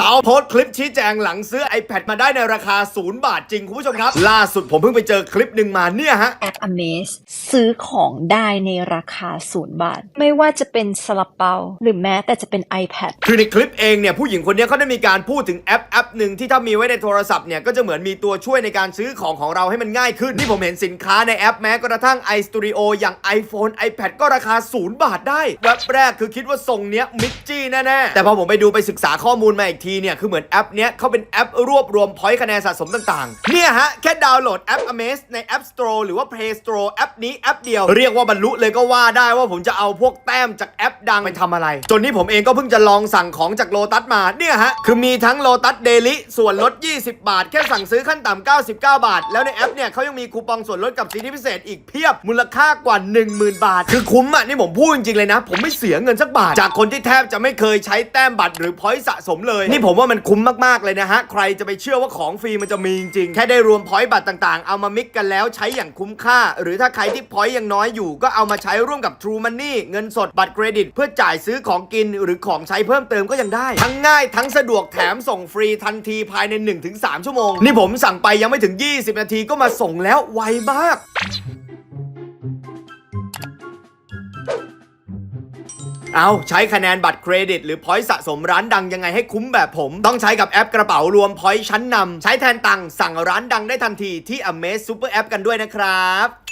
สาวโพสต์คลิปชี้แจงหลังซื้อ iPad มาได้ในราคา 0 บาทจริง คุณผู้ชมครับ ล่าสุดผมเพิ่งไปเจอคลิปหนึ่งมาเนี่ยฮะ แอป Amaze ซื้อของได้ในราคาศูนย์บาท ไม่ว่าจะเป็นซาลาเปา หรือแม้แต่จะเป็น iPad คือในคลิปเองเนี่ย ผู้หญิงคนนี้เขาได้มีการพูดถึงแอปแอปหนึ่งที่ถ้ามีไว้ในโทรศัพท์เนี่ย ก็จะเหมือนมีตัวช่วยในการซื้อของของเราให้มันง่ายขึ้นที่ผมเห็นสินค้าในแอปแม้กระทั่ง iStudio อย่าง iPhone iPad ก็ราคา 0 บาทได้แวบแรกคือคิดว่าทรงเนี้ยมิกจี้แน่ๆแต่พอผมไปดูไปศึกษาข้อมูลมาอีกทีเนี่ย คือเหมือนแอปเนี้ยเขาเป็นแอปรวบรวมพอยต์คะแนนสะสมต่างๆ เนี่ยฮะ แค่ดาวน์โหลดแอป Amaze ใน App Store หรือว่า Play Store แอปนี้แอปเดียว เรียกว่าบรรลุเลยก็ว่าได้ว่าผมจะเอาพวกแต้มจากแอปดังไปทำอะไร จนนี้ผมเองก็เพิ่งจะลองสั่งของจากโลตัสมา เนี่ยฮะ คือมีทั้งโลตัสเดลิส่วนลด 20 บาท แค่สั่งซื้อขั้นต่ำ99 บาท แล้วในแอปเนี่ยเขายังมีคูปองส่วนลดกับสิทธิพิเศษอีกเพียบมูลค่ากว่า 10,000 บาท คือคุ้มอะนี่ผมพูดจริงๆเลยนะ ผมไม่เสียเงินสักบาท จากคนที่แทบจะไม่เคยใช้แต้มบัตรหรือพอยต์สะสมเลยนี่ผมว่ามันคุ้มมากๆเลยนะฮะ ใครจะไปเชื่อว่าของฟรีมันจะมีจริงๆ แค่ได้รวมพอยต์บัตรต่างๆ เอามามิกกันแล้วใช้อย่างคุ้มค่า หรือถ้าใครที่พอยต์ยังน้อยอยู่ ก็เอามาใช้ร่วมกับ True Money เงินสดบัตรเครดิต เพื่อจ่ายซื้อของกินหรือของใช้เพิ่มเติมก็ยังได้ ทั้งง่ายทั้งสะดวกแถมส่งฟรีทันทีภายใน 1-3 ชั่วโมง นี่ผมสั่งไปยังไม่ถึง 20 นาทีก็มาส่งแล้วไวมาก เอาใช้คะแนนบัตรเครดิต หรือพอยต์สะสมร้านดังยังไงให้คุ้มแบบผม ต้องใช้กับแอปกระเป๋ารวมพอยต์ชั้นนำใช้แทนตังสั่งร้านดังได้ทันทีที่ Amaze Super App กันด้วยนะครับ